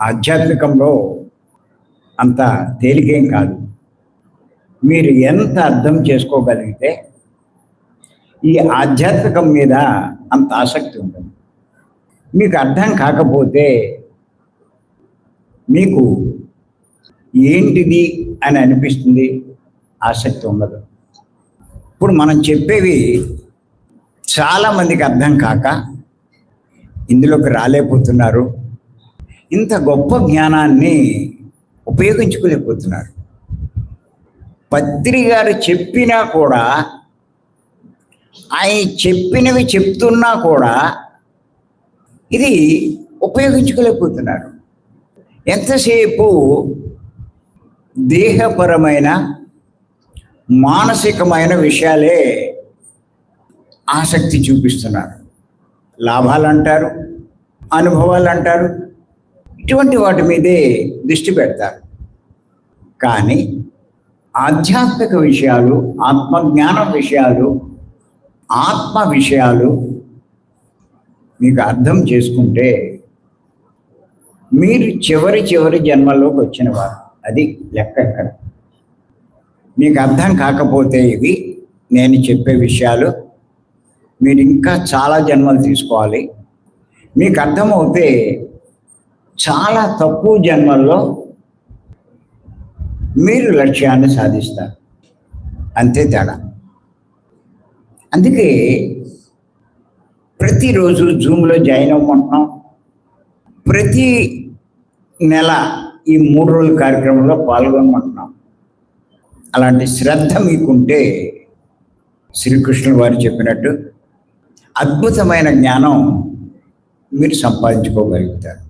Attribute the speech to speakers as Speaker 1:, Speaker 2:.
Speaker 1: ఆధ్యాత్మికంలో అంత తేలికేం కాదు. మీరు ఎంత అర్థం చేసుకోగలిగితే ఈ ఆధ్యాత్మికం మీద అంత ఆసక్తి ఉంటుంది. మీకు అర్థం కాకపోతే మీకు ఏంటిది అని అనిపిస్తుంది? ఆసక్తి ఉండదు. ఇప్పుడు మనం చెప్పేవి చాలామందికి అర్థం కాక ఇందులోకి రాలేకపోతున్నారు. ఇంత గొప్ప జ్ఞానాన్ని ఉపయోగించుకోలేకపోతున్నారు పత్రి గారు చెప్పినా కూడా ఆయన చెప్పినవి చెప్తున్నా కూడా ఇది ఉపయోగించుకోలేకపోతున్నారు ఎంతసేపు దేహపరమైన మానసికమైన విషయాలే ఆసక్తి చూపిస్తున్నారు. లాభాలు అంటారు అనుభవాలు అంటారు ఇటువంటి వాటి మీదే దృష్టి పెడతారు. కానీ ఆధ్యాత్మిక విషయాలు ఆత్మజ్ఞానం విషయాలు ఆత్మ విషయాలు మీకు అర్థం చేసుకుంటే మీరు చివరి చివరి జన్మలోకి వచ్చినవారు అది లెక్క ఎక్కడ మీకు అర్థం కాకపోతే ఇవి నేను చెప్పే విషయాలు. మీరు ఇంకా చాలా జన్మలు తీసుకోవాలి. మీకు అర్థమవుతే చాలా తక్కువ జన్మల్లో మీరు లక్ష్యాన్ని సాధిస్తారు. అంతే తేడా. అందుకే ప్రతిరోజు జూమ్లో జాయిన్ అవ్వమంటున్నాం. ప్రతి నెల ఈ మూడు రోజుల కార్యక్రమంలో పాల్గొనమంటున్నాం. అలాంటి శ్రద్ధ మీకుంటే శ్రీకృష్ణుడు వారు చెప్పినట్టు అద్భుతమైన జ్ఞానం మీరు సంపాదించుకోగలుగుతారు.